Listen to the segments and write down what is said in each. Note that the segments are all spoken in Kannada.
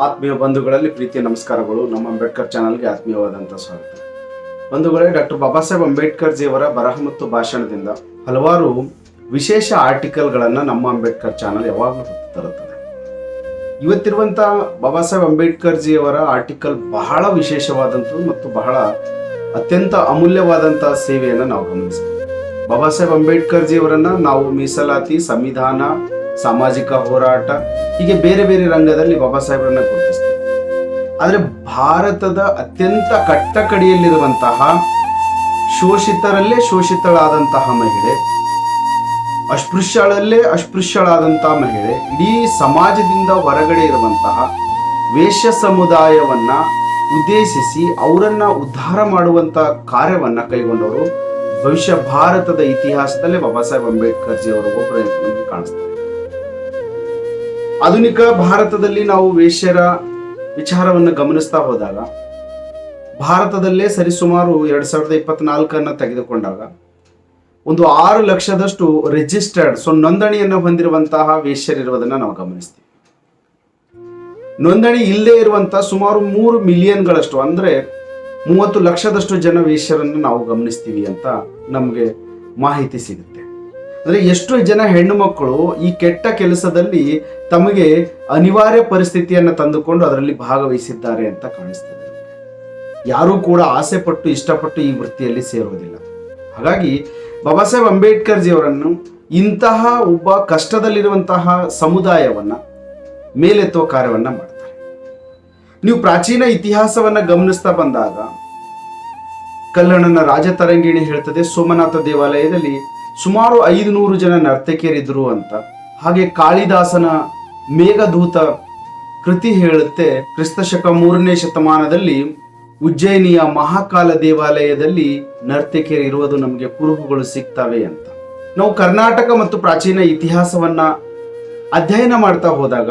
ಆತ್ಮೀಯ ಬಂಧುಗಳಲ್ಲಿ ಪ್ರೀತಿಯ ನಮಸ್ಕಾರಗಳು. ನಮ್ಮ ಅಂಬೇಡ್ಕರ್ ಚಾನಲ್ಗೆ ಆತ್ಮೀಯವಾದಂಥ ಸ್ವಾಗತ. ಬಂಧುಗಳೇ, ಡಾಕ್ಟರ್ ಬಾಬಾ ಸಾಹೇಬ್ ಅಂಬೇಡ್ಕರ್ ಜಿಯವರ ಬರಹ ಮತ್ತು ಭಾಷಣದಿಂದ ಹಲವಾರು ವಿಶೇಷ ಆರ್ಟಿಕಲ್ಗಳನ್ನು ನಮ್ಮ ಅಂಬೇಡ್ಕರ್ ಚಾನಲ್ ಯಾವಾಗಲೂ ತರುತ್ತದೆ. ಇವತ್ತಿರುವಂಥ ಬಾಬಾ ಸಾಹೇಬ್ ಅಂಬೇಡ್ಕರ್ ಜಿಯವರ ಆರ್ಟಿಕಲ್ ಬಹಳ ವಿಶೇಷವಾದಂಥದ್ದು ಮತ್ತು ಬಹಳ ಅತ್ಯಂತ ಅಮೂಲ್ಯವಾದಂಥ ಸೇವೆಯನ್ನು ನಾವು ಗಮನಿಸ್ತೀವಿ. ಬಾಬಾ ಸಾಹೇಬ್ ಅಂಬೇಡ್ಕರ್ ಜಿಯವರನ್ನು ನಾವು ಮೀಸಲಾತಿ, ಸಂವಿಧಾನ ಸಾಮಾಜಿಕ ಹೋರಾಟ, ಹೀಗೆ ಬೇರೆ ಬೇರೆ ರಂಗದಲ್ಲಿ ಬಾಬಾ ಸಾಹೇಬರನ್ನ ಗುರುತಿಸ್ತೀವಿ. ಆದರೆ ಭಾರತದ ಅತ್ಯಂತ ಕಟ್ಟಕಡಿಯಲ್ಲಿರುವಂತಹ ಶೋಷಿತರಲ್ಲೇ ಶೋಷಿತಳಾದಂತಹ ಮಹಿಳೆ, ಅಸ್ಪೃಶ್ಯಳಲ್ಲೇ ಅಸ್ಪೃಶ್ಯಳಾದಂತಹ ಮಹಿಳೆ, ಇಡೀ ಸಮಾಜದಿಂದ ಹೊರಗಡೆ ಇರುವಂತಹ ವೇಶ್ಯ ಸಮುದಾಯವನ್ನ ಉದ್ದೇಶಿಸಿ ಅವರನ್ನ ಉದ್ಧಾರ ಮಾಡುವಂತಹ ಕಾರ್ಯವನ್ನ ಕೈಗೊಂಡವರು ಭವಿಷ್ಯ ಭಾರತದ ಇತಿಹಾಸದಲ್ಲೇ ಬಾಬಾ ಸಾಹೇಬ್ ಅಂಬೇಡ್ಕರ್ ಜಿ ಅವರು ಒಬ್ಬರು ಕಾಣಿಸ್ತಾರೆ ಆಧುನಿಕ ಭಾರತದಲ್ಲಿ ನಾವು ವೇಶ್ಯರ ವಿಚಾರವನ್ನು ಗಮನಿಸ್ತಾ ಹೋದಾಗ, ಭಾರತದಲ್ಲೇ ಸರಿಸುಮಾರು ಎರಡು ಸಾವಿರದ ಇಪ್ಪತ್ನಾಲ್ಕನ್ನು ತೆಗೆದುಕೊಂಡಾಗ, ಒಂದು ಆರು ಲಕ್ಷದಷ್ಟು ರಿಜಿಸ್ಟರ್ಡ್ ಸೊ ನೋಂದಣಿಯನ್ನು ಹೊಂದಿರುವಂತಹ ವೇಶ್ಯರಿರುವುದನ್ನು ನಾವು ಗಮನಿಸ್ತೀವಿ. ನೋಂದಣಿ ಇಲ್ಲದೆ ಇರುವಂತಹ ಸುಮಾರು ಮೂರು ಮಿಲಿಯನ್ಗಳಷ್ಟು, ಅಂದರೆ ಮೂವತ್ತು ಲಕ್ಷದಷ್ಟು ಜನ ವೇಶ್ಯರನ್ನು ನಾವು ಗಮನಿಸ್ತೀವಿ ಅಂತ ನಮಗೆ ಮಾಹಿತಿ ಸಿಗುತ್ತೆ. ಅಂದ್ರೆ ಎಷ್ಟು ಜನ ಹೆಣ್ಣು ಮಕ್ಕಳು ಈ ಕೆಟ್ಟ ಕೆಲಸದಲ್ಲಿ ತಮಗೆ ಅನಿವಾರ್ಯ ಪರಿಸ್ಥಿತಿಯನ್ನು ತಂದುಕೊಂಡು ಅದರಲ್ಲಿ ಭಾಗವಹಿಸಿದ್ದಾರೆ ಅಂತ ಕಾಣಿಸ್ತದೆ. ಯಾರೂ ಕೂಡ ಆಸೆ ಪಟ್ಟು, ಇಷ್ಟಪಟ್ಟು ಈ ವೃತ್ತಿಯಲ್ಲಿ ಸೇರುವುದಿಲ್ಲ. ಹಾಗಾಗಿ ಬಾಬಾ ಸಾಹೇಬ್ ಅಂಬೇಡ್ಕರ್ ಜಿಯವರನ್ನು ಇಂತಹ ಒಬ್ಬ ಕಷ್ಟದಲ್ಲಿರುವಂತಹ ಸಮುದಾಯವನ್ನ ಮೇಲೆತ್ತುವ ಕಾರ್ಯವನ್ನ ಮಾಡ್ತಾರೆ. ನೀವು ಪ್ರಾಚೀನ ಇತಿಹಾಸವನ್ನ ಗಮನಿಸ್ತಾ ಬಂದಾಗ, ಕಲ್ಲಣ್ಣನ ರಾಜತರಂಗಿಣಿ ಹೇಳ್ತದೆ, ಸೋಮನಾಥ ದೇವಾಲಯದಲ್ಲಿ ಸುಮಾರು ಐದು ನೂರು ಜನ ನರ್ತಕಿಯರಿದ್ರು ಅಂತ. ಹಾಗೆ ಕಾಳಿದಾಸನ ಮೇಘದೂತ ಕೃತಿ ಹೇಳುತ್ತೆ ಕ್ರಿಸ್ತಶಕ ಮೂರನೇ ಶತಮಾನದಲ್ಲಿ ಉಜ್ಜಯಿನಿಯ ಮಹಾಕಾಲ ದೇವಾಲಯದಲ್ಲಿ ನರ್ತಕಿಯರು ಇರುವುದು ನಮಗೆ ಕುರುಹುಗಳು ಸಿಗ್ತವೆ ಅಂತ. ನಾವು ಕರ್ನಾಟಕ ಮತ್ತು ಪ್ರಾಚೀನ ಇತಿಹಾಸವನ್ನ ಅಧ್ಯಯನ ಮಾಡ್ತಾ ಹೋದಾಗ,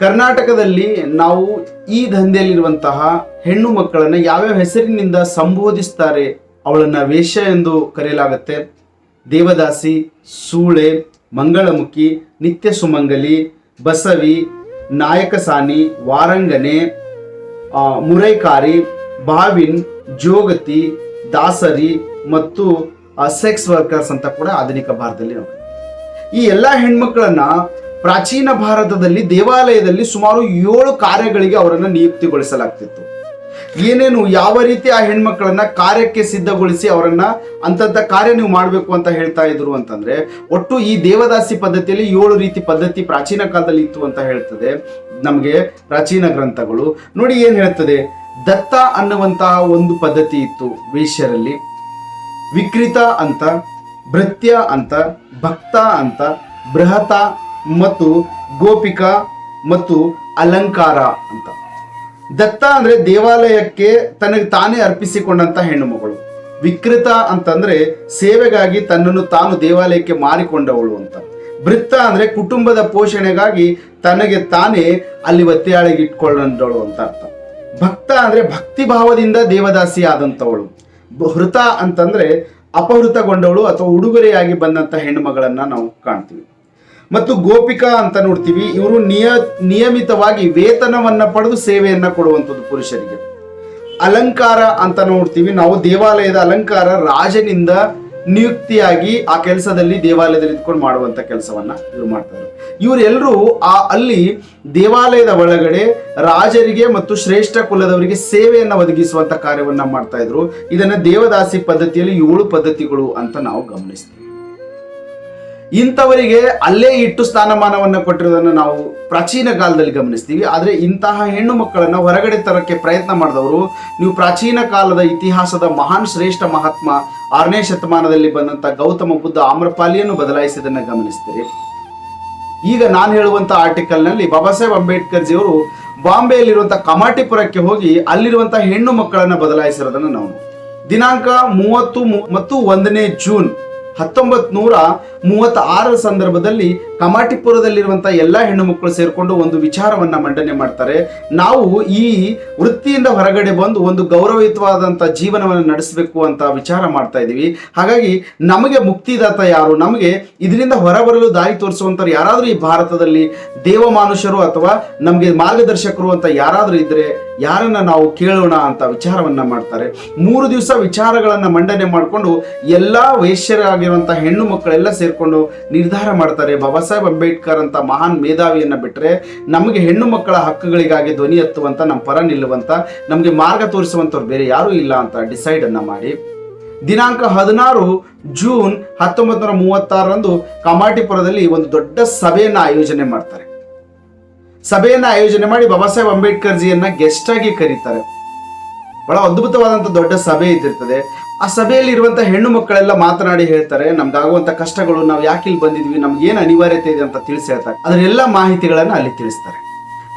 ಕರ್ನಾಟಕದಲ್ಲಿ ನಾವು ಈ ದಂಧೆಯಲ್ಲಿರುವಂತಹ ಹೆಣ್ಣು ಮಕ್ಕಳನ್ನ ಯಾವ್ಯಾವ ಹೆಸರಿನಿಂದ ಸಂಬೋಧಿಸ್ತಾರೆ ಅವಳನ್ನ ವೇಷ ಎಂದು ಕರೆಯಲಾಗುತ್ತೆ. ದೇವದಾಸಿ, ಸೂಳೆ, ಮಂಗಳಮುಖಿ, ನಿತ್ಯ ಸುಮಂಗಲಿ, ಬಸವಿ, ನಾಯಕಸಾನಿ, ವಾರಂಗನೆ ಮುರೈಕಾರಿ ಬಾವಿನ್ ಜೋಗತಿ, ದಾಸರಿ ಮತ್ತು ಸೆಕ್ಸ್ ವರ್ಕರ್ಸ್ ಅಂತ ಕೂಡ ಆಧುನಿಕ ಭಾರತದಲ್ಲಿ ನಾವು ಈ ಎಲ್ಲ ಹೆಣ್ಮಕ್ಳನ್ನ ಪ್ರಾಚೀನ ಭಾರತದಲ್ಲಿ ದೇವಾಲಯದಲ್ಲಿ ಸುಮಾರು ಏಳು ಕಾರ್ಯಗಳಿಗೆ ಅವರನ್ನು ನಿಯುಕ್ತಿಗೊಳಿಸಲಾಗ್ತಿತ್ತು. ಏನೇನು ಯಾವ ರೀತಿ ಆ ಹೆಣ್ಮಕ್ಳನ್ನ ಕಾರ್ಯಕ್ಕೆ ಸಿದ್ಧಗೊಳಿಸಿ ಅವರನ್ನ ಅಂತಂತ ಕಾರ್ಯ ನೀವು ಮಾಡಬೇಕು ಅಂತ ಹೇಳ್ತಾ ಇದ್ರು ಅಂತಂದ್ರೆ, ಒಟ್ಟು ಈ ದೇವದಾಸಿ ಪದ್ಧತಿಯಲ್ಲಿ ಏಳು ರೀತಿ ಪದ್ಧತಿ ಪ್ರಾಚೀನ ಕಾಲದಲ್ಲಿ ಇತ್ತು ಅಂತ ಹೇಳ್ತದೆ ನಮಗೆ ಪ್ರಾಚೀನ ಗ್ರಂಥಗಳು. ನೋಡಿ ಏನ್ ಹೇಳ್ತದೆ, ದತ್ತ ಅನ್ನುವಂತಹ ಒಂದು ಪದ್ಧತಿ ಇತ್ತು ವೇಶ್ಯರಲ್ಲಿ ವಿಕೃತ ಅಂತ, ಭೃತ್ಯ ಅಂತ, ಭಕ್ತ ಅಂತ, ಬೃಹತ ಮತ್ತು ಗೋಪಿಕಾ ಮತ್ತು ಅಲಂಕಾರ ಅಂತ. ದತ್ತ ಅಂದ್ರೆ ದೇವಾಲಯಕ್ಕೆ ತನಗೆ ತಾನೇ ಅರ್ಪಿಸಿಕೊಂಡಂತ ಹೆಣ್ಣು ಮಗಳು. ವಿಕೃತ ಅಂತಂದ್ರೆ ಸೇವೆಗಾಗಿ ತನ್ನನ್ನು ತಾನು ದೇವಾಲಯಕ್ಕೆ ಮಾರಿಕೊಂಡವಳು ಅಂತ. ವೃತ್ತ ಅಂದ್ರೆ ಕುಟುಂಬದ ಪೋಷಣೆಗಾಗಿ ತನಗೆ ತಾನೇ ಅಲ್ಲಿ ಒತ್ತೆಯಾಳಿಗೆ ಅಂತ ಅರ್ಥ. ಭಕ್ತ ಅಂದ್ರೆ ಭಕ್ತಿ ಭಾವದಿಂದ ದೇವದಾಸಿ ಆದಂಥವಳು ಹೃತ ಅಂತಂದ್ರೆ ಅಪಹೃತಗೊಂಡವಳು ಅಥವಾ ಉಡುಗೊರೆಯಾಗಿ ಬಂದಂತ ಹೆಣ್ಣು ಮಗಳನ್ನ ನಾವು ಕಾಣ್ತೀವಿ. ಮತ್ತು ಗೋಪಿಕಾ ಅಂತ ನೋಡ್ತೀವಿ, ಇವರು ನಿಯ, ನಿಯಮಿತವಾಗಿ ವೇತನವನ್ನು ಪಡೆದು ಸೇವೆಯನ್ನು ಕೊಡುವಂಥದ್ದು ಪುರುಷರಿಗೆ. ಅಲಂಕಾರ ಅಂತ ನೋಡ್ತೀವಿ, ನಾವು ದೇವಾಲಯದ ಅಲಂಕಾರ ರಾಜನಿಂದ ನಿಯುಕ್ತಿಯಾಗಿ ಆ ಕೆಲಸದಲ್ಲಿ ದೇವಾಲಯದಲ್ಲಿ ಇದ್ಕೊಂಡು ಮಾಡುವಂತ ಕೆಲಸವನ್ನ ಇವ್ರು ಮಾಡ್ತಾರೆ ಇವರೆಲ್ಲರೂ ಆ, ಅಲ್ಲಿ ದೇವಾಲಯದ ಒಳಗಡೆ ರಾಜರಿಗೆ ಮತ್ತು ಶ್ರೇಷ್ಠ ಕುಲದವರಿಗೆ ಸೇವೆಯನ್ನು ಒದಗಿಸುವಂತ ಕಾರ್ಯವನ್ನ ಮಾಡ್ತಾ ಇದ್ರು. ಇದನ್ನ ದೇವದಾಸಿ ಪದ್ಧತಿಯಲ್ಲಿ ಏಳು ಪದ್ಧತಿಗಳು ಅಂತ ನಾವು ಗಮನಿಸ್ತೀವಿ. ಇಂಥವರಿಗೆ ಅಲ್ಲೇ ಇಟ್ಟು ಸ್ಥಾನಮಾನವನ್ನು ಕೊಟ್ಟಿರೋದನ್ನು ನಾವು ಪ್ರಾಚೀನ ಕಾಲದಲ್ಲಿ ಗಮನಿಸ್ತೀವಿ. ಆದರೆ ಇಂತಹ ಹೆಣ್ಣು ಮಕ್ಕಳನ್ನು ಹೊರಗಡೆ ತರೋಕ್ಕೆ ಪ್ರಯತ್ನ ಮಾಡಿದವರು ನೀವು ಪ್ರಾಚೀನ ಕಾಲದ ಇತಿಹಾಸದ ಮಹಾನ್ ಶ್ರೇಷ್ಠ ಮಹಾತ್ಮ ಆರನೇ ಶತಮಾನದಲ್ಲಿ ಬಂದಂಥ ಗೌತಮ ಬುದ್ಧ ಆಮ್ರಪಾಲಿಯನ್ನು ಬದಲಾಯಿಸಿದನ್ನು ಗಮನಿಸ್ತೀರಿ. ಈಗ ನಾನು ಹೇಳುವಂಥ ಆರ್ಟಿಕಲ್ನಲ್ಲಿ ಬಾಬಾ ಸಾಹೇಬ್ ಅಂಬೇಡ್ಕರ್ ಜಿಯವರು ಬಾಂಬೆಯಲ್ಲಿರುವಂಥ ಕಮಾಟಿಪುರಕ್ಕೆ ಹೋಗಿ ಅಲ್ಲಿರುವಂಥ ಹೆಣ್ಣು ಮಕ್ಕಳನ್ನು ಬದಲಾಯಿಸಿರೋದನ್ನು ನಾವು ದಿನಾಂಕ ಮೂವತ್ತು ಮತ್ತು ಒಂದನೇ ಜೂನ್ ಹತ್ತೊಂಬತ್ ನೂರ ಮೂವತ್ತ ಆರರ ಸಂದರ್ಭದಲ್ಲಿ ಕಮಾಟಿಪುರದಲ್ಲಿರುವಂತಹ ಎಲ್ಲಾ ಹೆಣ್ಣು ಮಕ್ಕಳು ಸೇರಿಕೊಂಡು ಒಂದು ವಿಚಾರವನ್ನ ಮಂಡನೆ ಮಾಡ್ತಾರೆ. ನಾವು ಈ ವೃತ್ತಿಯಿಂದ ಹೊರಗಡೆ ಬಂದು ಒಂದು ಗೌರವಯುತವಾದಂತ ಜೀವನವನ್ನು ನಡೆಸಬೇಕು ಅಂತ ವಿಚಾರ ಮಾಡ್ತಾ ಇದ್ದೀವಿ. ಹಾಗಾಗಿ ನಮಗೆ ಮುಕ್ತಿದಾತ ಯಾರು? ನಮಗೆ ಇದರಿಂದ ಹೊರಬರಲು ದಾರಿ ತೋರಿಸುವಂತ ಯಾರಾದ್ರೂ ಈ ಭಾರತದಲ್ಲಿ ದೇವಮಾನುಷರು ಅಥವಾ ನಮಗೆ ಮಾರ್ಗದರ್ಶಕರು ಅಂತ ಯಾರಾದ್ರೂ ಇದ್ರೆ ಯಾರನ್ನ ನಾವು ಕೇಳೋಣ ಅಂತ ವಿಚಾರವನ್ನ ಮಾಡ್ತಾರೆ. ಮೂರು ದಿವಸ ವಿಚಾರಗಳನ್ನ ಮಂಡನೆ ಮಾಡಿಕೊಂಡು ಎಲ್ಲಾ ವೈಶ್ಯರಾಗಿರುವಂಥ ಹೆಣ್ಣು ಮಕ್ಕಳೆಲ್ಲ ಸೇರಿಕೊಂಡು ನಿರ್ಧಾರ ಮಾಡ್ತಾರೆ. ಬಾಬಾ ಸಾಹೇಬ್ ಅಂಬೇಡ್ಕರ್ ಅಂತ ಮಹಾನ್ ಮೇಧಾವಿಯನ್ನ ಬಿಟ್ಟರೆ ನಮಗೆ ಹೆಣ್ಣು ಮಕ್ಕಳ ಹಕ್ಕುಗಳಿಗಾಗಿ ಧ್ವನಿ ಎತ್ತುವಂತ ನಮ್ಮ ಪರ ನಿಲ್ಲುವಂತ, ನಮಗೆ ಮಾರ್ಗ ತೋರಿಸುವಂಥವ್ರು ಬೇರೆ ಯಾರೂ ಇಲ್ಲ ಅಂತ ಡಿಸೈಡ್ ಅನ್ನ ಮಾಡಿ. ದಿನಾಂಕ ಹದಿನಾರು ಜೂನ್ ಹತ್ತೊಂಬತ್ತು ನೂರ ಮೂವತ್ತಾರರಂದು ಕಮಾಟಿಪುರದಲ್ಲಿ ಒಂದು ದೊಡ್ಡ ಸಭೆಯನ್ನ ಆಯೋಜನೆ ಮಾಡ್ತಾರೆ. ಸಭೆಯನ್ನ ಆಯೋಜನೆ ಮಾಡಿ ಬಾಬಾ ಸಾಹೇಬ್ ಅಂಬೇಡ್ಕರ್ ಜಿಯನ್ನ ಗೆಸ್ಟ್ ಆಗಿ ಕರೀತಾರೆ. ಬಹಳ ಅದ್ಭುತವಾದಂತ ದೊಡ್ಡ ಸಭೆ ಇದ್ದಿರ್ತದೆ. ಆ ಸಭೆಯಲ್ಲಿ ಇರುವಂತ ಹೆಣ್ಣು ಮಕ್ಕಳೆಲ್ಲ ಮಾತನಾಡಿ ಹೇಳ್ತಾರೆ, ನಮ್ಗಾಗುವಂತ ಕಷ್ಟಗಳು, ನಾವು ಯಾಕೆ ಇಲ್ಲಿ ಬಂದಿದ್ವಿ, ನಮ್ಗೆ ಏನು ಅನಿವಾರ್ಯತೆ ಇದೆ ಅಂತ ತಿಳಿಸಿ ಹೇಳ್ತಾರೆ ಅದರೆಲ್ಲ ಮಾಹಿತಿಗಳನ್ನ ಅಲ್ಲಿ ತಿಳಿಸ್ತಾರೆ.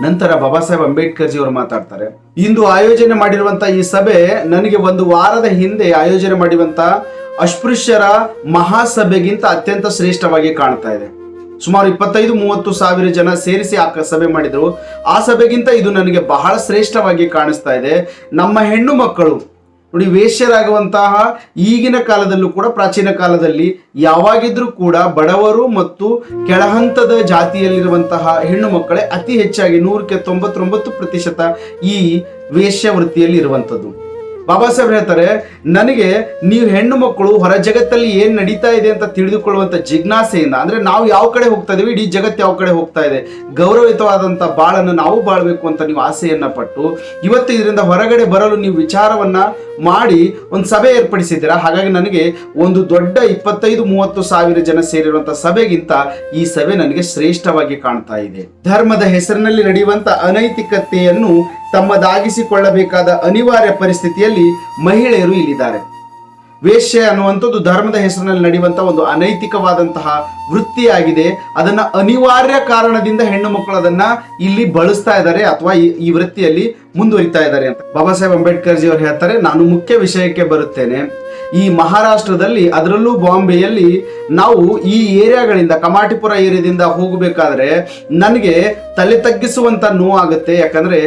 ನಂತರ ಬಾಬಾ ಸಾಹೇಬ್ ಅಂಬೇಡ್ಕರ್ ಜಿ ಅವರು ಮಾತಾಡ್ತಾರೆ, ಇಂದು ಆಯೋಜನೆ ಮಾಡಿರುವಂತ ಈ ಸಭೆ ನನಗೆ ಒಂದು ವಾರದ ಹಿಂದೆ ಆಯೋಜನೆ ಮಾಡಿರುವಂತ ಅಸ್ಪೃಶ್ಯರ ಮಹಾಸಭೆಗಿಂತ ಅತ್ಯಂತ ಶ್ರೇಷ್ಠವಾಗಿ ಕಾಣ್ತಾ ಇದೆ. ಸುಮಾರು ಇಪ್ಪತ್ತೈದು, ಮೂವತ್ತು ಸಾವಿರ ಜನ ಸೇರಿಸಿ ಆ ಸಭೆ ಮಾಡಿದ್ರು. ಆ ಸಭೆಗಿಂತ ಇದು ನನಗೆ ಬಹಳ ಶ್ರೇಷ್ಠವಾಗಿ ಕಾಣಿಸ್ತಾ ಇದೆ. ನಮ್ಮ ಹೆಣ್ಣು ಮಕ್ಕಳು ನೋಡಿ, ವೇಶ್ಯರಾಗುವಂತಹ ಈಗಿನ ಕಾಲದಲ್ಲೂ ಕೂಡ, ಪ್ರಾಚೀನ ಕಾಲದಲ್ಲಿ ಯಾವಾಗಿದ್ರೂ ಕೂಡ ಬಡವರು ಮತ್ತು ಕೆಳಹಂತದ ಜಾತಿಯಲ್ಲಿರುವಂತಹ ಹೆಣ್ಣು ಮಕ್ಕಳೇ ಅತಿ ಹೆಚ್ಚಾಗಿ ನೂರಕ್ಕೆ ತೊಂಬತ್ತೊಂಬತ್ತು ಪ್ರತಿಶತ ಈ ವೇಶ್ಯವೃತ್ತಿಯಲ್ಲಿ ಇರುವಂಥದ್ದು. ಬಾಬಾ ಸಾಹೇಬ್ ಹೇಳ್ತಾರೆ, ನನಗೆ ನೀವು ಹೆಣ್ಣು ಮಕ್ಕಳು ಹೊರ ಜಗತ್ತಲ್ಲಿ ಏನು ನಡೀತಾ ಇದೆ ಅಂತ ತಿಳಿದುಕೊಳ್ಳುವಂತ ಜಿಜ್ಞಾಸೆಯಿಂದ, ಅಂದ್ರೆ ನಾವು ಯಾವ ಕಡೆ ಹೋಗ್ತಾ ಇದೀವಿ, ಇಡೀ ಜಗತ್ತು ಯಾವ ಕಡೆ ಹೋಗ್ತಾ ಇದೆ, ಗೌರವಯುತವಾದಂತ ಬಾಳನ್ನು ನಾವು ಬಾಳ್ಬೇಕು ಅಂತ ನೀವು ಆಸೆಯನ್ನ ಪಟ್ಟು, ಇವತ್ತು ಇದರಿಂದ ಹೊರಗಡೆ ಬರಲು ನೀವು ವಿಚಾರವನ್ನ ಮಾಡಿ ಒಂದು ಸಭೆ ಏರ್ಪಡಿಸಿದ್ದೀರಾ? ಹಾಗಾಗಿ ನನಗೆ ಒಂದು ದೊಡ್ಡ ಇಪ್ಪತ್ತೈದು, ಮೂವತ್ತು ಸಾವಿರ ಜನ ಸೇರಿರುವಂತ ಸಭೆಗಿಂತ ಈ ಸಭೆ ನನಗೆ ಶ್ರೇಷ್ಠವಾಗಿ ಕಾಣ್ತಾ ಇದೆ. ಧರ್ಮದ ಹೆಸರಿನಲ್ಲಿ ನಡೆಯುವಂತ ಅನೈತಿಕತೆಯನ್ನು ತಮ್ಮದಾಗಿಸಿಕೊಳ್ಳಬೇಕಾದ ಅನಿವಾರ್ಯ ಪರಿಸ್ಥಿತಿಯಲ್ಲಿ ಮಹಿಳೆಯರು ಇಲ್ಲಿದ್ದಾರೆ. ವೇಶ್ಯೆ ಅನ್ನುವಂಥದ್ದು ಧರ್ಮದ ಹೆಸರಿನಲ್ಲಿ ನಡೆಯುವಂಥ ಒಂದು ಅನೈತಿಕವಾದಂತಹ ವೃತ್ತಿಯಾಗಿದೆ. ಅದನ್ನ ಅನಿವಾರ್ಯ ಕಾರಣದಿಂದ ಹೆಣ್ಣು ಮಕ್ಕಳು ಅದನ್ನ ಇಲ್ಲಿ ಬಳಸ್ತಾ ಇದ್ದಾರೆ ಅಥವಾ ಈ ಈ ವೃತ್ತಿಯಲ್ಲಿ ಮುಂದುವರಿತಾ ಇದ್ದಾರೆ ಅಂತ. ಬಾಬಾ ಸಾಹೇಬ್ ಅಂಬೇಡ್ಕರ್ ಜಿ ಅವರು ಹೇಳ್ತಾರೆ, ನಾನು ಮುಖ್ಯ ವಿಷಯಕ್ಕೆ ಬರುತ್ತೇನೆ. ಈ ಮಹಾರಾಷ್ಟ್ರದಲ್ಲಿ, ಅದರಲ್ಲೂ ಬಾಂಬೆಯಲ್ಲಿ ನಾವು ಈ ಏರಿಯಾಗಳಿಂದ, ಕಮಾಟಿಪುರ ಏರಿಯಾದಿಂದ ಹೋಗಬೇಕಾದ್ರೆ ನನಗೆ ತಲೆ ತಗ್ಗಿಸುವಂತ ನೋವಾಗುತ್ತೆ. ಯಾಕಂದ್ರೆ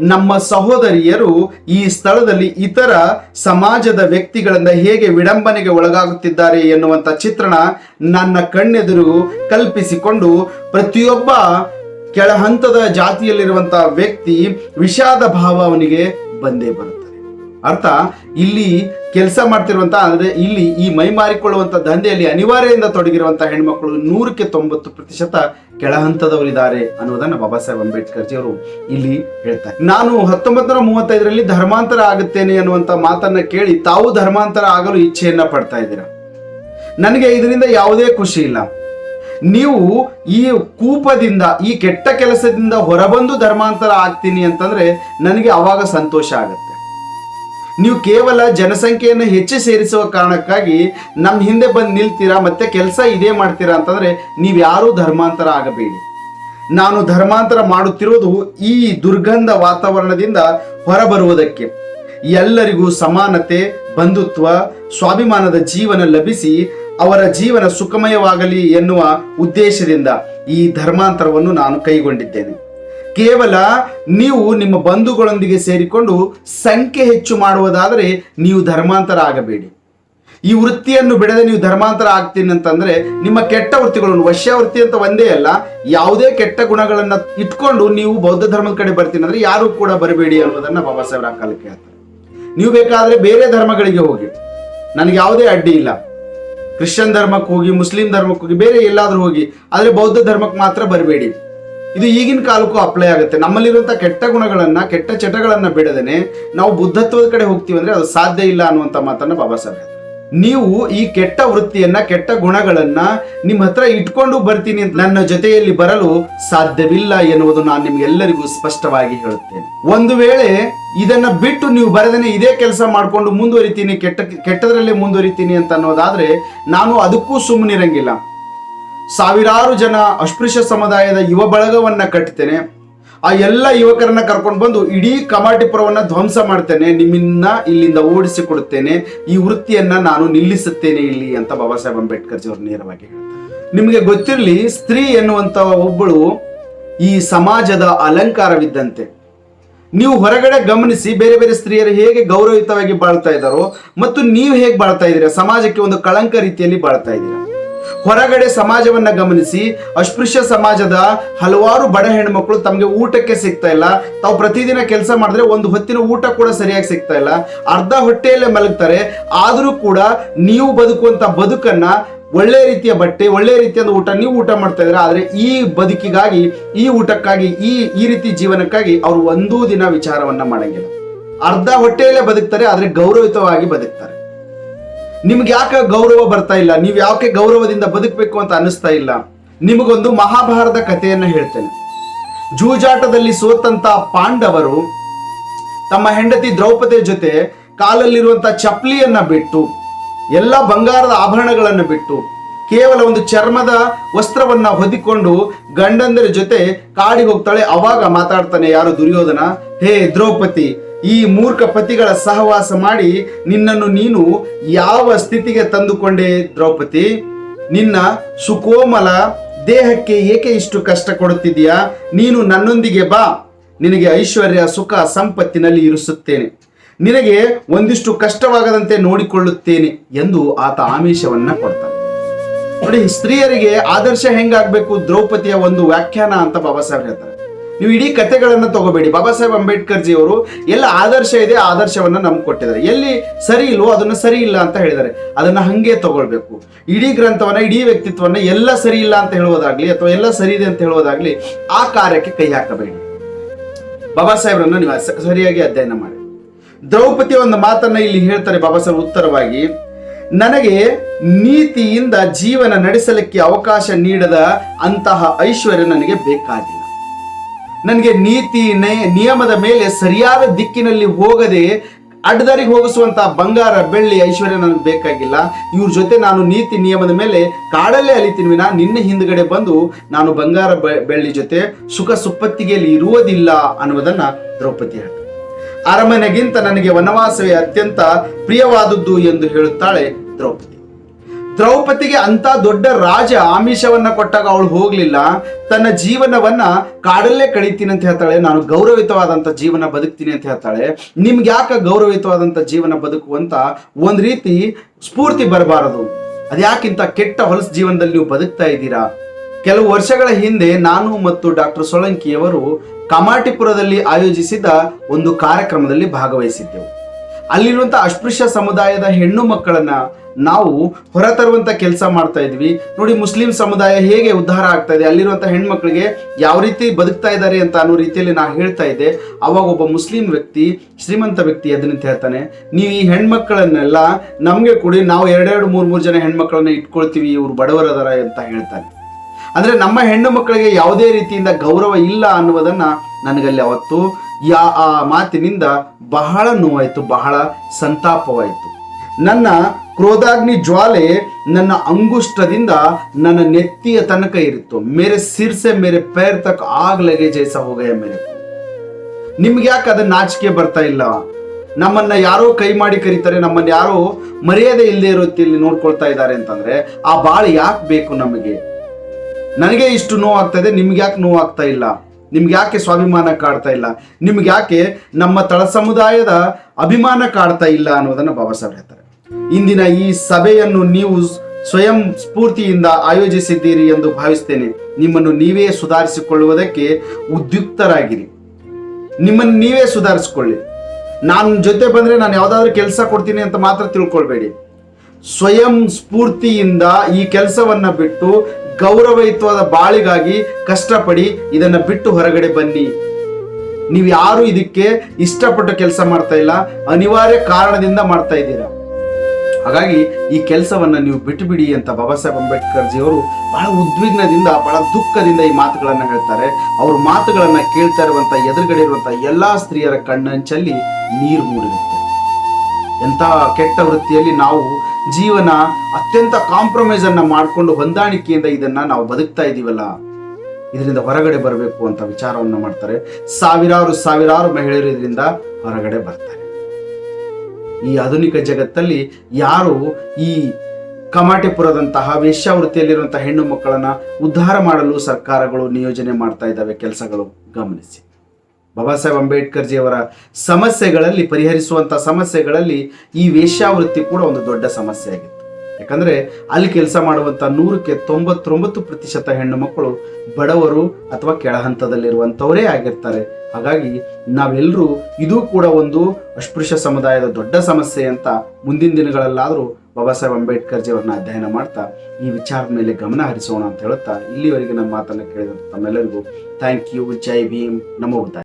ನಮ್ಮ ಸಹೋದರಿಯರು ಈ ಸ್ಥಳದಲ್ಲಿ ಇತರ ಸಮಾಜದ ವ್ಯಕ್ತಿಗಳಿಂದ ಹೇಗೆ ವಿಡಂಬನೆಗೆ ಒಳಗಾಗುತ್ತಿದ್ದಾರೆ ಎನ್ನುವಂತ ಚಿತ್ರಣ ನನ್ನ ಕಣ್ಣೆದುರು ಕಲ್ಪಿಸಿಕೊಂಡು ಪ್ರತಿಯೊಬ್ಬ ಕೆಳ ಹಂತದ ವ್ಯಕ್ತಿ ವಿಷಾದ ಭಾವ ಅವನಿಗೆ ಬಂದೇ ಬರುತ್ತದೆ ಅರ್ಥ? ಇಲ್ಲಿ ಕೆಲಸ ಮಾಡ್ತಿರುವಂತ, ಅಂದ್ರೆ ಇಲ್ಲಿ ಈ ಮೈ ಮಾರಿಕೊಳ್ಳುವಂತ ದಂಧೆಯಲ್ಲಿ ಅನಿವಾರ್ಯದಿಂದ ತೊಡಗಿರುವಂತ ಹೆಣ್ಮಕ್ಳು ನೂರಕ್ಕೆ ತೊಂಬತ್ತು ಪ್ರತಿಶತ ಕೆಳಹಂತದವರಿದ್ದಾರೆ ಅನ್ನೋದನ್ನ ಬಾಬಾ ಸಾಹೇಬ್ ಅಂಬೇಡ್ಕರ್ ಜಿ ಅವರು ಇಲ್ಲಿ ಹೇಳ್ತಾರೆ. ನಾನು ಹತ್ತೊಂಬತ್ತು ನೂರ ಮೂವತ್ತೈದರಲ್ಲಿ ಧರ್ಮಾಂತರ ಆಗುತ್ತೇನೆ ಅನ್ನುವಂತ ಮಾತನ್ನ ಕೇಳಿ ತಾವು ಧರ್ಮಾಂತರ ಆಗಲು ಇಚ್ಛೆಯನ್ನ ಪಡ್ತಾ ಇದ್ದೀರಾ? ನನಗೆ ಇದರಿಂದ ಯಾವುದೇ ಖುಷಿ ಇಲ್ಲ. ನೀವು ಈ ಕೂಪದಿಂದ, ಈ ಕೆಟ್ಟ ಕೆಲಸದಿಂದ ಹೊರಬಂದು ಧರ್ಮಾಂತರ ಆಗ್ತೀನಿ ಅಂತಂದ್ರೆ ನನಗೆ ಅವಾಗ ಸಂತೋಷ ಆಗುತ್ತೆ. ನೀವು ಕೇವಲ ಜನಸಂಖ್ಯೆಯನ್ನು ಹೆಚ್ಚು ಸೇರಿಸುವ ಕಾರಣಕ್ಕಾಗಿ ನಮ್ಮ ಹಿಂದೆ ಬಂದು ನಿಲ್ತೀರಾ, ಮತ್ತೆ ಕೆಲಸ ಇದೇ ಮಾಡ್ತೀರಾ ಅಂತಂದ್ರೆ ನೀವು ಯಾರೂ ಧರ್ಮಾಂತರ ಆಗಬೇಡಿ. ನಾನು ಧರ್ಮಾಂತರ ಮಾಡುತ್ತಿರುವುದು ಈ ದುರ್ಗಂಧ ವಾತಾವರಣದಿಂದ ಹೊರಬರುವುದಕ್ಕೆ. ಎಲ್ಲರಿಗೂ ಸಮಾನತೆ, ಬಂಧುತ್ವ, ಸ್ವಾಭಿಮಾನದ ಜೀವನ ಲಭಿಸಿ ಅವರ ಜೀವನ ಸುಖಮಯವಾಗಲಿ ಎನ್ನುವ ಉದ್ದೇಶದಿಂದ ಈ ಧರ್ಮಾಂತರವನ್ನು ನಾನು ಕೈಗೊಂಡಿದ್ದೇನೆ. ಕೇವಲ ನೀವು ನಿಮ್ಮ ಬಂಧುಗಳೊಂದಿಗೆ ಸೇರಿಕೊಂಡು ಸಂಖ್ಯೆ ಹೆಚ್ಚು ಮಾಡುವುದಾದರೆ ನೀವು ಧರ್ಮಾಂತರ ಆಗಬೇಡಿ ಈ ವೃತ್ತಿಯನ್ನು ಬಿಡದೆ ನೀವು ಧರ್ಮಾಂತರ ಆಗ್ತೀನಿ ಅಂತಂದ್ರೆ ನಿಮ್ಮ ಕೆಟ್ಟ ವೃತ್ತಿಗಳನ್ನು ವಶ್ಯಾವೃತ್ತಿ ಅಂತ ಒಂದೇ ಅಲ್ಲ, ಯಾವುದೇ ಕೆಟ್ಟ ಗುಣಗಳನ್ನ ಇಟ್ಕೊಂಡು ನೀವು ಬೌದ್ಧ ಧರ್ಮದ ಕಡೆ ಬರ್ತೀನಿ ಅಂದ್ರೆ ಯಾರು ಕೂಡ ಬರಬೇಡಿ ಅನ್ನೋದನ್ನ ಬಾಬಾ ಸಾಹೇಬ್ರ ಕಾಲಕ್ಕೆ ಹೇಳ್ತಾರೆ. ನೀವು ಬೇಕಾದ್ರೆ ಬೇರೆ ಧರ್ಮಗಳಿಗೆ ಹೋಗಿ. ನನಗೆ ಯಾವುದೇ ಅಡ್ಡಿ ಇಲ್ಲ. ಕ್ರಿಶ್ಚಿಯನ್ ಧರ್ಮಕ್ಕೆ ಹೋಗಿ, ಮುಸ್ಲಿಂ ಧರ್ಮಕ್ಕೆ ಹೋಗಿ, ಬೇರೆ ಎಲ್ಲಾದ್ರೂ ಹೋಗಿ, ಆದರೆ ಬೌದ್ಧ ಧರ್ಮಕ್ಕೆ ಮಾತ್ರ ಬರಬೇಡಿ. ಇದು ಈಗಿನ ಕಾಲಕ್ಕೂ ಅಪ್ಲೈ ಆಗುತ್ತೆ. ನಮ್ಮಲ್ಲಿರುವಂತ ಕೆಟ್ಟ ಗುಣಗಳನ್ನ, ಕೆಟ್ಟ ಚಟಗಳನ್ನ ಬಿಡದೇನೆ ನಾವು ಬುದ್ಧತ್ವದ ಕಡೆ ಹೋಗ್ತೀವಿ ಅಂದ್ರೆ ಅದು ಸಾಧ್ಯ ಇಲ್ಲ ಅನ್ನುವಂತ ಮಾತನ್ನ ಬಾಬಾ ಸಾಹೇಬ್ ನೀವು ಈ ಕೆಟ್ಟ ವೃತ್ತಿಯನ್ನ, ಕೆಟ್ಟ ಗುಣಗಳನ್ನ ನಿಮ್ಮ ಹತ್ರ ಇಟ್ಕೊಂಡು ಬರ್ತೀನಿ ನನ್ನ ಜೊತೆಯಲ್ಲಿ ಬರಲು ಸಾಧ್ಯವಿಲ್ಲ ಎನ್ನುವುದು ನಾನು ನಿಮ್ಗೆಲ್ಲರಿಗೂ ಸ್ಪಷ್ಟವಾಗಿ ಹೇಳುತ್ತೇನೆ. ಒಂದು ವೇಳೆ ಇದನ್ನ ಬಿಟ್ಟು ನೀವು ಬರದೇನೆ ಇದೇ ಕೆಲಸ ಮಾಡಿಕೊಂಡು ಮುಂದುವರಿತೀನಿ, ಕೆಟ್ಟ, ಕೆಟ್ಟದ್ರಲ್ಲೇ ಮುಂದುವರಿತೀನಿ ಅಂತ ಅನ್ನೋದಾದ್ರೆ ನಾನು ಅದಕ್ಕೂ ಸುಮ್ಮನಿರಂಗಿಲ್ಲ ಸಾವಿರಾರು ಜನ ಅಸ್ಪೃಶ್ಯ ಸಮುದಾಯದ ಯುವ ಬಳಗವನ್ನ ಕಟ್ತೇನೆ. ಆ ಎಲ್ಲ ಯುವಕರನ್ನ ಕರ್ಕೊಂಡು ಬಂದು ಇಡೀ ಕಮಾಟಿಪುರವನ್ನ ಧ್ವಂಸ ಮಾಡ್ತೇನೆ. ನಿಮ್ಮನ್ನ ಇಲ್ಲಿಂದ ಓಡಿಸಿ ಕೊಡುತ್ತೇನೆ ಈ ವೃತ್ತಿಯನ್ನ ನಾನು ನಿಲ್ಲಿಸುತ್ತೇನೆ ಇಲ್ಲಿ ಅಂತ ಬಾಬಾ ಸಾಹೇಬ್ ಅಂಬೇಡ್ಕರ್ ಜಿ ಅವರು ನೇರವಾಗಿ ನಿಮಗೆ ಗೊತ್ತಿರಲಿ, ಸ್ತ್ರೀ ಎನ್ನುವಂತ ಒಬ್ಬಳು ಈ ಸಮಾಜದ ಅಲಂಕಾರವಿದ್ದಂತೆ. ನೀವು ಹೊರಗಡೆ ಗಮನಿಸಿ ಬೇರೆ ಬೇರೆ ಸ್ತ್ರೀಯರು ಹೇಗೆ ಗೌರವಯುತವಾಗಿ ಬಾಳ್ತಾ ಇದ್ದಾರೋ ಮತ್ತು ನೀವು ಹೇಗೆ ಬಾಳ್ತಾ ಇದ್ದೀರಾ, ಸಮಾಜಕ್ಕೆ ಒಂದು ಕಳಂಕ ರೀತಿಯಲ್ಲಿ ಬಾಳ್ತಾ ಇದ್ದೀರಾ? ಹೊರಗಡೆ ಸಮಾಜವನ್ನ ಗಮನಿಸಿ, ಅಸ್ಪೃಶ್ಯ ಸಮಾಜದ ಹಲವಾರು ಬಡ ಹೆಣ್ಮಕ್ಳು ತಮಗೆ ಊಟಕ್ಕೆ ಸಿಗ್ತಾ ಇಲ್ಲ. ತಾವು ಪ್ರತಿದಿನ ಕೆಲಸ ಮಾಡಿದ್ರೆ ಒಂದು ಹೊತ್ತಿನ ಊಟ ಕೂಡ ಸರಿಯಾಗಿ ಸಿಗ್ತಾ ಇಲ್ಲ. ಅರ್ಧ ಹೊಟ್ಟೆಯಲ್ಲೇ ಮಲಗ್ತಾರೆ. ಆದರೂ ಕೂಡ ನೀವು ಬದುಕುವಂತ ಬದುಕನ್ನ ಒಳ್ಳೆ ರೀತಿಯ ಬಟ್ಟೆ, ಒಳ್ಳೆ ರೀತಿಯಾದ ಊಟ ನೀವು ಊಟ ಮಾಡ್ತಾ ಇದ್ರೆ ಆದ್ರೆ ಈ ಬದುಕಿಗಾಗಿ, ಈ ಊಟಕ್ಕಾಗಿ, ಈ ಈ ರೀತಿ ಜೀವನಕ್ಕಾಗಿ ಅವರು ಒಂದೂ ದಿನ ವಿಚಾರವನ್ನ ಮಾಡಂಗಿಲ್ಲ. ಅರ್ಧ ಹೊಟ್ಟೆಯಲ್ಲೇ ಬದುಕ್ತಾರೆ, ಆದ್ರೆ ಗೌರವಯುತವಾಗಿ ಬದುಕ್ತಾರೆ. ನಿಮ್ಗೆ ಯಾಕೆ ಗೌರವ ಬರ್ತಾ ಇಲ್ಲ? ನೀವು ಯಾಕೆ ಗೌರವದಿಂದ ಬದುಕಬೇಕು ಅಂತ ಅನಿಸ್ತಾ ಇಲ್ಲ? ನಿಮಗೊಂದು ಮಹಾಭಾರತ ಕಥೆಯನ್ನು ಹೇಳ್ತೇನೆ. ಜೂಜಾಟದಲ್ಲಿ ಸೋತಂತ ಪಾಂಡವರು ತಮ್ಮ ಹೆಂಡತಿ ದ್ರೌಪದಿಯ ಜೊತೆ ಕಾಲಲ್ಲಿರುವಂತ ಚಪ್ಪಲಿಯನ್ನ ಬಿಟ್ಟು, ಎಲ್ಲ ಬಂಗಾರದ ಆಭರಣಗಳನ್ನು ಬಿಟ್ಟು, ಕೇವಲ ಒಂದು ಚರ್ಮದ ವಸ್ತ್ರವನ್ನ ಹೊದಿಕೊಂಡು ಗಂಡಂದರ ಜೊತೆ ಕಾಡಿಗೆ ಹೋಗ್ತಾಳೆ. ಅವಾಗ ಮಾತಾಡ್ತಾನೆ ಯಾರು ದುರ್ಯೋಧನ, ಹೇ ದ್ರೌಪದಿ ಈ ಮೂರ್ಖ ಪತಿಗಳ ಸಹವಾಸ ಮಾಡಿ ನಿನ್ನನ್ನು ನೀನು ಯಾವ ಸ್ಥಿತಿಗೆ ತಂದುಕೊಂಡೆ ದ್ರೌಪದಿ? ನಿನ್ನ ಸುಕೋಮಲ ದೇಹಕ್ಕೆ ಏಕೆ ಇಷ್ಟು ಕಷ್ಟ ಕೊಡುತ್ತಿದೆಯಾ ನೀನು ನನ್ನೊಂದಿಗೆ ಬಾ. ನಿನಗೆ ಐಶ್ವರ್ಯ, ಸುಖ, ಸಂಪತ್ತಿನಲ್ಲಿ ಇರಿಸುತ್ತೇನೆ. ನಿನಗೆ ಒಂದಿಷ್ಟು ಕಷ್ಟವಾಗದಂತೆ ನೋಡಿಕೊಳ್ಳುತ್ತೇನೆ ಎಂದು ಆತ ಆಮಿಷವನ್ನ ಕೊಡ್ತಾನೆ. ನೋಡಿ, ಸ್ತ್ರೀಯರಿಗೆ ಆದರ್ಶ ಹೆಂಗಾಗಬೇಕು? ದ್ರೌಪದಿಯ ಒಂದು ವ್ಯಾಖ್ಯಾನ ಅಂತ ಬಾಬಾ ಸಾಹೇಬ್ ಹೇಳ್ತಾರೆ. ನೀವು ಇಡೀ ಕಥೆಗಳನ್ನು ತಗೋಬೇಡಿ. ಬಾಬಾ ಸಾಹೇಬ್ ಅಂಬೇಡ್ಕರ್ ಜಿ ಅವರು ಎಲ್ಲ ಆದರ್ಶ ಇದೆ, ಆದರ್ಶವನ್ನು ನಮ್ಗೆ ಕೊಟ್ಟಿದ್ದಾರೆ. ಎಲ್ಲಿ ಸರಿ ಇಲ್ವೋ ಅದನ್ನು ಸರಿ ಇಲ್ಲ ಅಂತ ಹೇಳಿದ್ದಾರೆ. ಅದನ್ನ ಹಂಗೆ ತಗೊಳ್ಬೇಕು. ಇಡೀ ಗ್ರಂಥವನ್ನ, ಇಡೀ ವ್ಯಕ್ತಿತ್ವವನ್ನು ಎಲ್ಲ ಸರಿ ಇಲ್ಲ ಅಂತ ಹೇಳೋದಾಗ್ಲಿ ಅಥವಾ ಎಲ್ಲ ಸರಿ ಇದೆ ಅಂತ ಹೇಳೋದಾಗ್ಲಿ ಆ ಕಾರ್ಯಕ್ಕೆ ಕೈ ಹಾಕಬೇಡಿ. ಬಾಬಾ ಸಾಹೇಬ್ರನ್ನು ನೀವು ಸರಿಯಾಗಿ ಅಧ್ಯಯನ ಮಾಡಿ. ದ್ರೌಪದಿ ಒಂದು ಮಾತನ್ನ ಇಲ್ಲಿ ಹೇಳ್ತಾರೆ ಬಾಬಾ ಸಾಹೇಬ್ ಉತ್ತರವಾಗಿ. ನನಗೆ ನೀತಿಯಿಂದ ಜೀವನ ನಡೆಸಲಿಕ್ಕೆ ಅವಕಾಶ ನೀಡದ ಅಂತಹ ಐಶ್ವರ್ಯ ನನಗೆ ಬೇಕಾಗಿಲ್ಲ. ನನಗೆ ನೀತಿ ನಿಯಮದ ಮೇಲೆ ಸರಿಯಾದ ದಿಕ್ಕಿನಲ್ಲಿ ಹೋಗದೆ ಅಡ್ಡದಾರಿಗೆ ಹೋಗಿಸುವಂತಹ ಬಂಗಾರ, ಬೆಳ್ಳಿ, ಐಶ್ವರ್ಯ ನನಗೆ ಬೇಕಾಗಿಲ್ಲ. ಇವ್ರ ಜೊತೆ ನಾನು ನೀತಿ ನಿಯಮದ ಮೇಲೆ ಕಾಡಲ್ಲೇ ಅಲಿತೀನಿ ವಿನ. ನಿನ್ನ ಹಿಂದ್ಗಡೆ ಬಂದು ನಾನು ಬಂಗಾರ ಬೆಳ್ಳಿ ಜೊತೆ ಸುಖ ಸುಪ್ಪತ್ತಿಗೆಯಲ್ಲಿ ಇರುವುದಿಲ್ಲ ಅನ್ನುವುದನ್ನ ದ್ರೌಪದಿ ಹೇಳ್ತಾರೆ ಅರಮನೆಗಿಂತ ನನಗೆ ವನವಾಸವೇ ಅತ್ಯಂತ ಪ್ರಿಯವಾದದ್ದು ಎಂದು ಹೇಳುತ್ತಾಳೆ ದ್ರೌಪದಿ. ದ್ರೌಪದಿಗೆ ಅಂತ ದೊಡ್ಡ ರಾಜ ಆಮಿಷವನ್ನ ಕೊಟ್ಟಾಗ ಅವಳು ಹೋಗ್ಲಿಲ್ಲ. ತನ್ನ ಜೀವನವನ್ನ ಕಾಡಲ್ಲೇ ಕಳಿತೀನಿ ಅಂತ ಹೇಳ್ತಾಳೆ. ನಾನು ಗೌರವಿತವಾದಂತ ಜೀವನ ಬದುಕ್ತೀನಿ ಅಂತ ಹೇಳ್ತಾಳೆ. ನಿಮ್ಗೆ ಯಾಕೆ ಗೌರವಿತವಾದಂತ ಜೀವನ ಬದುಕುವಂತ ಒಂದ್ ರೀತಿ ಸ್ಫೂರ್ತಿ ಬರಬಾರದು. ಅದ್ಯಾಕಿಂತ ಕೆಟ್ಟ ಹೊಲಸು ಜೀವನದಲ್ಲಿ ನೀವು ಬದುಕ್ತಾ ಇದ್ದೀರಾ? ಕೆಲವು ವರ್ಷಗಳ ಹಿಂದೆ ನಾನು ಮತ್ತು ಡಾಕ್ಟರ್ ಸೋಲಂಕಿಯವರು ಕಮಾಟಿಪುರದಲ್ಲಿ ಆಯೋಜಿಸಿದ ಒಂದು ಕಾರ್ಯಕ್ರಮದಲ್ಲಿ ಭಾಗವಹಿಸಿದ್ದೆವು. ಅಲ್ಲಿರುವಂತ ಅಸ್ಪೃಶ್ಯ ಸಮುದಾಯದ ಹೆಣ್ಣು ಮಕ್ಕಳನ್ನು ನಾವು ಹೊರತರುವಂತ ಕೆಲಸ ಮಾಡ್ತಾ ಇದ್ವಿ. ನೋಡಿ, ಮುಸ್ಲಿಂ ಸಮುದಾಯ ಹೇಗೆ ಉದ್ಧಾರ ಆಗ್ತಾ ಇದೆ ಅಲ್ಲಿರುವಂತ ಹೆಣ್ಮಕ್ಳಿಗೆ ಯಾವ ರೀತಿ ಬದುಕ್ತಾ ಇದ್ದಾರೆ ಅಂತ ಅನ್ನೋ ರೀತಿಯಲ್ಲಿ ನಾನು ಹೇಳ್ತಾ ಇದ್ದೆ. ಅವಾಗ ಒಬ್ಬ ಮುಸ್ಲಿಂ ವ್ಯಕ್ತಿ, ಶ್ರೀಮಂತ ವ್ಯಕ್ತಿ ಅದನ್ನಂತ ನಿಂತು ಹೇಳ್ತಾನೆ, ನೀವು ಈ ಹೆಣ್ಮಕ್ಳನ್ನೆಲ್ಲ ನಮಗೆ ಕೊಡಿ, ನಾವು ಎರಡೆರಡು ಮೂರು ಮೂರು ಜನ ಹೆಣ್ಮಕ್ಳನ್ನ ಇಟ್ಕೊಳ್ತೀವಿ, ಇವರು ಬಡವರದಾರ ಅಂತ ಹೇಳ್ತಾನೆ. ಅಂದ್ರೆ ನಮ್ಮ ಹೆಣ್ಣು ಮಕ್ಕಳಿಗೆ ಯಾವುದೇ ರೀತಿಯಿಂದ ಗೌರವ ಇಲ್ಲ ಅನ್ನುವುದನ್ನ ನನಗಲ್ಲಿ ಅವತ್ತು ಯಾ ಆ ಮಾತಿನಿಂದ ಬಹಳ ನೋವಾಯಿತು, ಬಹಳ ಸಂತಾಪವಾಯಿತು. ನನ್ನ ಕ್ರೋಧಾಗ್ನಿ ಜ್ವಾಲೆ ನನ್ನ ಅಂಗುಷ್ಟದಿಂದ ನನ್ನ ನೆತ್ತಿಯ ತನಕ ಇರಿತ್ತು ಮೇರೆ ಸಿರ್ಸೆ, ಮೇರೆ ಪೇರ್ ತಕ್ಕ ಆಗ್ಲಗೆ ಜಯಿಸ ಹೋಗಯ ಮೇಲೆ ನಿಮ್ಗೆ ಯಾಕೆ ಅದನ್ನ ನಾಚಿಕೆ ಬರ್ತಾ ಇಲ್ಲ? ನಮ್ಮನ್ನ ಯಾರೋ ಕೈ ಮಾಡಿ ಕರೀತಾರೆ, ನಮ್ಮನ್ನ ಯಾರೋ ಮರ್ಯಾದೆ ಇಲ್ಲದೆ ಇರೋ ರೀತಿಯಲ್ಲಿ ನೋಡ್ಕೊಳ್ತಾ ಇದ್ದಾರೆ ಅಂತಂದ್ರೆ ಆ ಬಾಳು ಯಾಕೆ ಬೇಕು ನಮಗೆ? ನನಗೆ ಇಷ್ಟು ನೋವಾಗ್ತಾ ಇದೆ, ನಿಮ್ಗೆ ಯಾಕೆ ನೋವಾಗ್ತಾ ಇಲ್ಲ? ನಿಮ್ಗೆ ಯಾಕೆ ಸ್ವಾಭಿಮಾನ ಕಾಡ್ತಾ ಇಲ್ಲ? ನಿಮ್ಗೆ ಯಾಕೆ ನಮ್ಮ ತಳ ಸಮುದಾಯದ ಅಭಿಮಾನ ಕಾಡ್ತಾ ಇಲ್ಲ ಅನ್ನೋದನ್ನು ಬಾಬಾ ಸಾಹೇಬ್ ಹೇಳ್ತಾರೆ. ಇಂದಿನ ಈ ಸಭೆಯನ್ನು ನೀವು ಸ್ವಯಂ ಸ್ಫೂರ್ತಿಯಿಂದ ಆಯೋಜಿಸಿದ್ದೀರಿ ಎಂದು ಭಾವಿಸ್ತೇನೆ. ನಿಮ್ಮನ್ನು ನೀವೇ ಸುಧಾರಿಸಿಕೊಳ್ಳುವುದಕ್ಕೆ ಉದ್ಯುಕ್ತರಾಗಿರಿ. ನಿಮ್ಮನ್ನು ನೀವೇ ಸುಧಾರಿಸಿಕೊಳ್ಳಿ. ನಾನು ಜೊತೆ ಬಂದ್ರೆ ನಾನು ಯಾವುದಾದ್ರೂ ಕೆಲಸ ಕೊಡ್ತೀನಿ ಅಂತ ಮಾತ್ರ ತಿಳ್ಕೊಳ್ಬೇಡಿ. ಸ್ವಯಂ ಸ್ಫೂರ್ತಿಯಿಂದ ಈ ಕೆಲಸವನ್ನ ಬಿಟ್ಟು ಗೌರವಯುತವಾದ ಬಾಳಿಗಾಗಿ ಕಷ್ಟಪಡಿ ಇದನ್ನ ಬಿಟ್ಟು ಹೊರಗಡೆ ಬನ್ನಿ. ನೀವು ಯಾರು ಇದಕ್ಕೆ ಇಷ್ಟಪಟ್ಟು ಕೆಲಸ ಮಾಡ್ತಾ ಇಲ್ಲ, ಅನಿವಾರ್ಯ ಕಾರಣದಿಂದ ಮಾಡ್ತಾ ಇದ್ದೀರಾ. ಹಾಗಾಗಿ ಈ ಕೆಲಸವನ್ನ ನೀವು ಬಿಟ್ಟುಬಿಡಿ ಅಂತ ಬಾಬಾ ಸಾಹೇಬ್ ಅಂಬೇಡ್ಕರ್ ಜಿಯವರು ಬಹಳ ಉದ್ವಿಗ್ನದಿಂದ, ಬಹಳ ದುಃಖದಿಂದ ಈ ಮಾತುಗಳನ್ನ ಹೇಳ್ತಾರೆ. ಅವ್ರ ಮಾತುಗಳನ್ನ ಕೇಳ್ತಾ ಇರುವಂತ, ಎದುರುಗಡೆ ಇರುವಂತ ಎಲ್ಲಾ ಸ್ತ್ರೀಯರ ಕಣ್ಣಂಚಲ್ಲಿ ನೀರು ಮೂಡಿರುತ್ತೆ ಎಂಥ ಕೆಟ್ಟ ವೃತ್ತಿಯಲ್ಲಿ ನಾವು ಜೀವನ ಅತ್ಯಂತ ಕಾಂಪ್ರಮೈಸ್ ಅನ್ನ ಮಾಡಿಕೊಂಡು ಹೊಂದಾಣಿಕೆಯಿಂದ ಇದನ್ನ ನಾವು ಬದುಕ್ತಾ ಇದೀವಲ್ಲ ಇದರಿಂದ ಹೊರಗಡೆ ಬರಬೇಕು ಅಂತ ವಿಚಾರವನ್ನ ಮಾಡ್ತಾರೆ. ಸಾವಿರಾರು ಸಾವಿರಾರು ಮಹಿಳೆಯರು ಇದರಿಂದ ಹೊರಗಡೆ ಬರ್ತಾರೆ. ಈ ಆಧುನಿಕ ಜಗತ್ತಲ್ಲಿ ಯಾರು ಈ ಕಮಾಟೆಪುರದಂತಹ ವೇಶ್ಯಾವೃತ್ತಿಯಲ್ಲಿರುವಂತಹ ಹೆಣ್ಣು ಮಕ್ಕಳನ್ನ ಉದ್ಧಾರ ಮಾಡಲು ಸರ್ಕಾರಗಳು ನಿಯೋಜನೆ ಮಾಡ್ತಾ ಇದ್ದಾವೆ, ಕೆಲಸಗಳು ಗಮನಿಸಿ. ಬಾಬಾ ಸಾಹೇಬ್ ಅಂಬೇಡ್ಕರ್ ಜಿಯವರ ಸಮಸ್ಯೆಗಳಲ್ಲಿ ಪರಿಹರಿಸುವಂಥ ಸಮಸ್ಯೆಗಳಲ್ಲಿ ಈ ವೇಶ್ಯಾವೃತ್ತಿ ಕೂಡ ಒಂದು ದೊಡ್ಡ ಸಮಸ್ಯೆ ಆಗಿತ್ತು. ಯಾಕಂದ್ರೆ ಅಲ್ಲಿ ಕೆಲಸ ಮಾಡುವಂಥ ನೂರಕ್ಕೆ ತೊಂಬತ್ತೊಂಬತ್ತು ಪ್ರತಿಶತ ಹೆಣ್ಣು ಮಕ್ಕಳು ಬಡವರು ಅಥವಾ ಕೆಳಹಂತದಲ್ಲಿರುವಂಥವರೇ ಆಗಿರ್ತಾರೆ. ಹಾಗಾಗಿ ನಾವೆಲ್ಲರೂ ಇದು ಕೂಡ ಒಂದು ಅಸ್ಪೃಶ್ಯ ಸಮುದಾಯದ ದೊಡ್ಡ ಸಮಸ್ಯೆ ಅಂತ ಮುಂದಿನ ದಿನಗಳಲ್ಲಾದರೂ ಬಾಬಾ ಸಾಹೇಬ್ ಅಂಬೇಡ್ಕರ್ ಜಿಯವರನ್ನ ಅಧ್ಯಯನ ಮಾಡ್ತಾ ಈ ವಿಚಾರದ ಮೇಲೆ ಗಮನ ಹರಿಸೋಣ ಅಂತ ಹೇಳುತ್ತಾ ಇಲ್ಲಿವರೆಗೆ ನಮ್ಮ ಮಾತನ್ನು ಕೇಳಿದಂಥ ತಮ್ಮೆಲ್ಲರಿಗೂ thank you Jai Bhim Namo